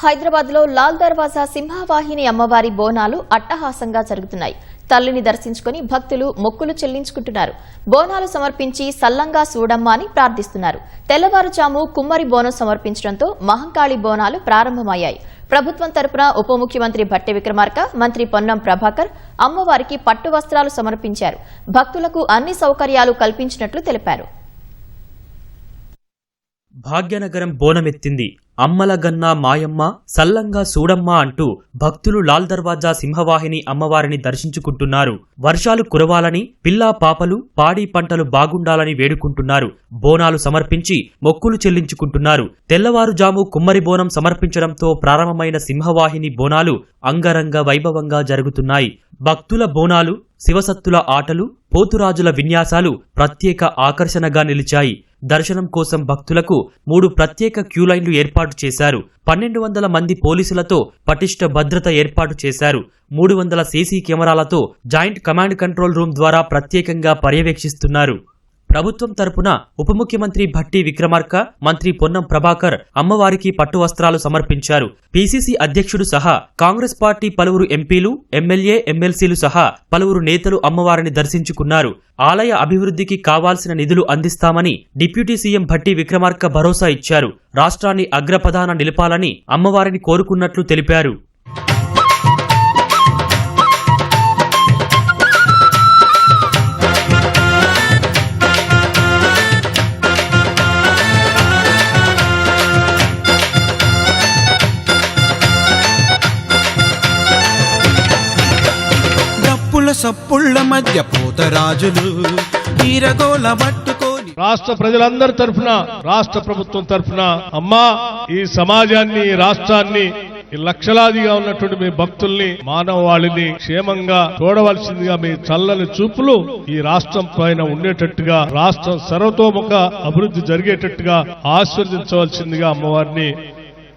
హైదరాబాద్లో లాల్ దర్వాజా సింహవాహిని అమ్మవారి బోనాలు అట్టహాసంగా జరుగుతున్నాయి. తల్లిని దర్శించుకుని భక్తులు మొక్కులు చెల్లించుకుంటున్నారు. బోనాలు సమర్పించి సల్లంగా సూడమ్మ అని ప్రార్థిస్తున్నారు. తెల్లవారుజాము కుమ్మరి బోనం సమర్పించడంతో మహంకాళి బోనాలు ప్రారంభమయ్యాయి. ప్రభుత్వం తరపున ఉప ముఖ్యమంత్రి భట్టి విక్రమార్క మంత్రి పొన్నం ప్రభాకర్ అమ్మవారికి పట్టు వస్త్రాలు సమర్పించారు. భక్తులకు అన్ని సౌకర్యాలు కల్పించినట్లు తెలిపారు. భాగ్యనగరం బోనమెత్తింది. అమ్మలగన్న మాయమ్మ సల్లంగా సూడమ్మ అంటూ భక్తులు లాల్ దర్వాజా సింహవాహిని అమ్మవారిని దర్శించుకుంటున్నారు. వర్షాలు కురవాలని పిల్లా పాపలు పాడి పంటలు బాగుండాలని వేడుకుంటున్నారు. బోనాలు సమర్పించి మొక్కులు చెల్లించుకుంటున్నారు. తెల్లవారుజాము కుమ్మరి బోనం సమర్పించడంతో ప్రారంభమైన సింహవాహిని బోనాలు అంగరంగ వైభవంగా జరుగుతున్నాయి. భక్తుల బోనాలు శివసత్తుల ఆటలు పోతురాజుల విన్యాసాలు ప్రత్యేక ఆకర్షణగా నిలిచాయి. దర్శనం కోసం భక్తులకు మూడు ప్రత్యేక క్యూలైన్లు ఏర్పాటు చేశారు. పన్నెండు వందల మంది పోలీసులతో పటిష్ట భద్రత ఏర్పాటు చేశారు. మూడు వందల సీసీ కెమెరాలతో జాయింట్ కమాండ్ కంట్రోల్ రూమ్ ద్వారా ప్రత్యేకంగా పర్యవేక్షిస్తున్నారు. ప్రభుత్వం తరపున ఉప ముఖ్యమంత్రి భట్టి విక్రమార్క మంత్రి పొన్నం ప్రభాకర్ అమ్మవారికి పట్టు వస్త్రాలు సమర్పించారు. పీసీసీ అధ్యక్షుడు సహా కాంగ్రెస్ పార్టీ పలువురు ఎంపీలు ఎమ్మెల్యే ఎమ్మెల్సీలు సహా పలువురు నేతలు అమ్మవారిని దర్శించుకున్నారు. ఆలయ అభివృద్ధికి కావాల్సిన నిధులు అందిస్తామని డిప్యూటీ సీఎం భట్టి విక్రమార్క భరోసా ఇచ్చారు. రాష్ట్రాన్ని అగ్రప్రధాన నిలపాలని అమ్మవారిని కోరుకున్నట్లు తెలిపారు. సప్పుళ్ళ మధ్య పోతరాజులు ఈరగోల పట్టుకొని రాష్ట్ర ప్రజలందరి తరఫున రాష్ట్ర ప్రభుత్వం తరఫున అమ్మా ఈ సమాజాన్ని ఈ రాష్ట్రాన్ని ఈ లక్షలాదిగా ఉన్నటువంటి మీ భక్తుల్ని మానవాళిని క్షేమంగా చూడవలసిందిగా మీ చల్లని చూపులు ఈ రాష్ట్రం పైన ఉండేటట్టుగా రాష్ట్రం సర్వతోముఖ అభివృద్ధి జరిగేటట్టుగా ఆశీర్వదించవలసిందిగా అమ్మవారిని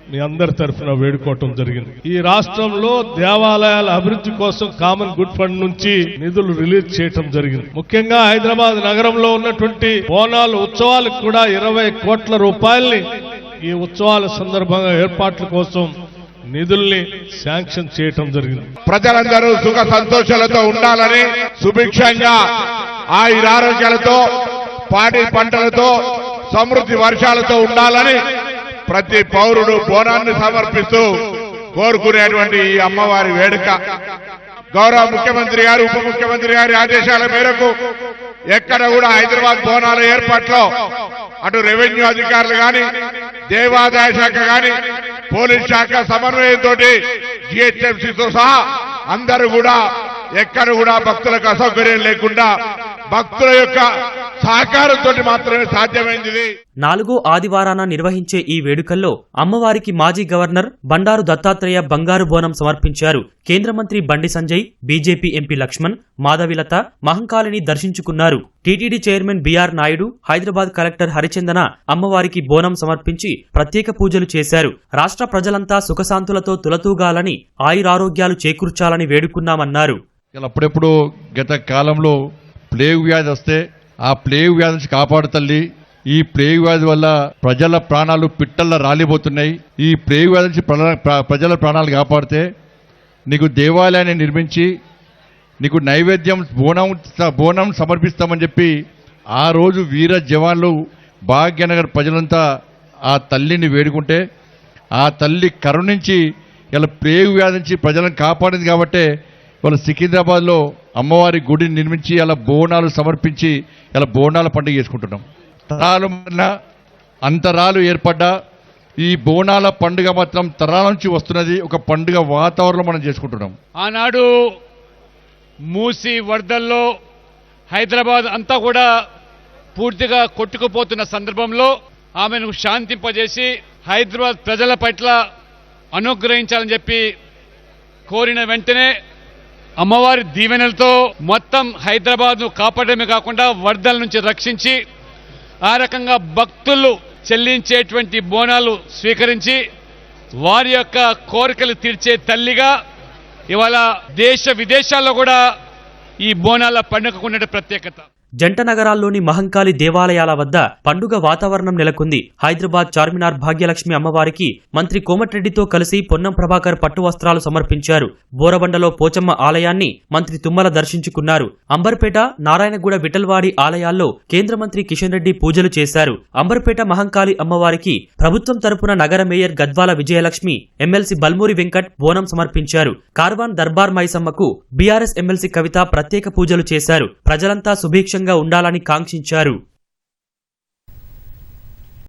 మీ అందరి తరఫున వేడుకోవటం జరిగింది. ఈ రాష్ట్రంలో దేవాలయాల అభివృద్ధి కోసం కామన్ గుడ్ ఫండ్ నుంచి నిధులు రిలీజ్ చేయటం జరిగింది. ముఖ్యంగా హైదరాబాద్ నగరంలో ఉన్నటువంటి బోనాలు ఉత్సవాలకు కూడా ఇరవై కోట్ల రూపాయల్ని ఈ ఉత్సవాల సందర్భంగా ఏర్పాట్ల కోసం నిధుల్ని శాంక్షన్ చేయటం జరిగింది. ప్రజలందరూ సుఖ సంతోషాలతో ఉండాలని సుభిక్షంగా ఆయురారోగ్యాలతో పాడి పంటలతో సమృద్ధి వర్షాలతో ఉండాలని ప్రతి పౌరుడు బోనాన్ని సమర్పిస్తూ కోరుకునేటువంటి ఈ అమ్మవారి వేడుక. గౌరవ ముఖ్యమంత్రి గారు ఉప ముఖ్యమంత్రి గారి ఆదేశాల మేరకు ఎక్కడ కూడా హైదరాబాద్ బోనాల ఏర్పాట్లో అటు రెవెన్యూ అధికారులు కానీ దేవాదాయ శాఖ కానీ పోలీస్ శాఖ సమన్వయంతో జిహెచ్ఎంసీతో సహా అందరూ కూడా ఎక్కడ కూడా భక్తులకు అసౌకర్యం లేకుండా భక్తుల యొక్క సహకారంతో మాత్రమే సాధ్యమైంది. నాలుగో ఆదివారాన నిర్వహించే ఈ వేడుకల్లో అమ్మవారికి మాజీ గవర్నర్ బండారు దత్తాత్రేయ బంగారు బోనం సమర్పించారు. కేంద్ర మంత్రి బండి సంజయ్ బీజేపీ ఎంపీ లక్ష్మణ్ మాధవిలత మహంకాళిని దర్శించుకున్నారు. TTD chairman BR Naidu Hyderabad collector Harichandana అమ్మవారికి బోనం సమర్పించి ప్రత్యేక పూజలు చేశారు. రాష్ట్ర ప్రజలంతా సుఖశాంతులతో తులతూగాలని ఆయురారోగ్యాలు చేకూర్చాలని వేడుకున్నామన్నారు. అప్పుడెప్పుడు గత కాలంలో ప్లేగ్ వ్యాధి వస్తే ఆ ప్లేగ్ వ్యాధి నుంచి కాపాడు తల్లి. ఈ ప్లేగ్ వ్యాధి వల్ల ప్రజల ప్రాణాలు పిట్టల్లా రాలిపోతున్నాయి. ఈ ప్లేగ్ వ్యాధి నుంచి ప్రజల- ప్రజల ప్రాణాలు కాపాడితే నీకు దేవాలయాన్ని నిర్మించి నీకు నైవేద్యం బోనం బోనం సమర్పిస్తామని చెప్పి ఆ రోజు వీర జవాన్లు భాగ్యనగర్ ప్రజలంతా ఆ తల్లిని వేడుకుంటే ఆ తల్లి కరుణించి ఇలా ప్లేగు వ్యాధి నుంచి ప్రజలను కాపాడింది కాబట్టే వాళ్ళ సికింద్రాబాద్లో అమ్మవారి గుడిని నిర్మించి అలా బోనాలు సమర్పించి ఇలా బోనాల పండుగ చేసుకుంటున్నాం. తరాలు అంతరాలు ఏర్పడ్డా ఈ బోనాల పండుగ మాత్రం తరాల నుంచి వస్తున్నది ఒక పండుగ వాతావరణం మనం చేసుకుంటున్నాం. ఆనాడు మూసి వరదల్లో హైదరాబాద్ అంతా కూడా పూర్తిగా కొట్టుకుపోతున్న సందర్భంలో ఆమెను శాంతింపజేసి హైదరాబాద్ ప్రజల పట్ల అనుగ్రహించాలని చెప్పి కోరిన వెంటనే అమ్మవారి దీవెనలతో మొత్తం హైదరాబాద్ను కాపాడమే కాకుండా వరదల నుంచి రక్షించి ఆ రకంగా భక్తులు చెల్లించేటువంటి బోనాలు స్వీకరించి వారి యొక్క కోరికలు తీర్చే తల్లిగా ఇవాళ దేశ విదేశాల్లో కూడా ఈ బోనాల పండుగకు ప్రత్యేకత. జంట నగరాల్లోని మహంకాళి దేవాలయాల వద్ద పండుగ వాతావరణం నెలకొంది. హైదరాబాద్ చార్మినార్ భాగ్యలక్ష్మి అమ్మవారికి మంత్రి కోమటిరెడ్డితో కలిసి పొన్నం ప్రభాకర్ పట్టు వస్త్రాలు సమర్పించారు. బోరబండలో పోచమ్మ ఆలయాన్ని మంత్రి తుమ్మల దర్శించుకున్నారు. అంబర్పేట నారాయణగూడ విఠల్వాడి ఆలయాల్లో కేంద్ర మంత్రి కిషన్ రెడ్డి పూజలు చేశారు. అంబర్పేట మహంకాళి అమ్మవారికి ప్రభుత్వం తరపున నగర మేయర్ గద్వాల విజయలక్ష్మి ఎమ్మెల్సీ బల్మూరి వెంకట్ బోనం సమర్పించారు. కార్వాన్ దర్బార్ మైసమ్మకు బీఆర్ఎస్ ఎమ్మెల్సీ కవిత ప్రత్యేక పూజలు చేశారు. ప్రజలంతా సుభిక్షంగా ఉండాలని కాంక్షించారు.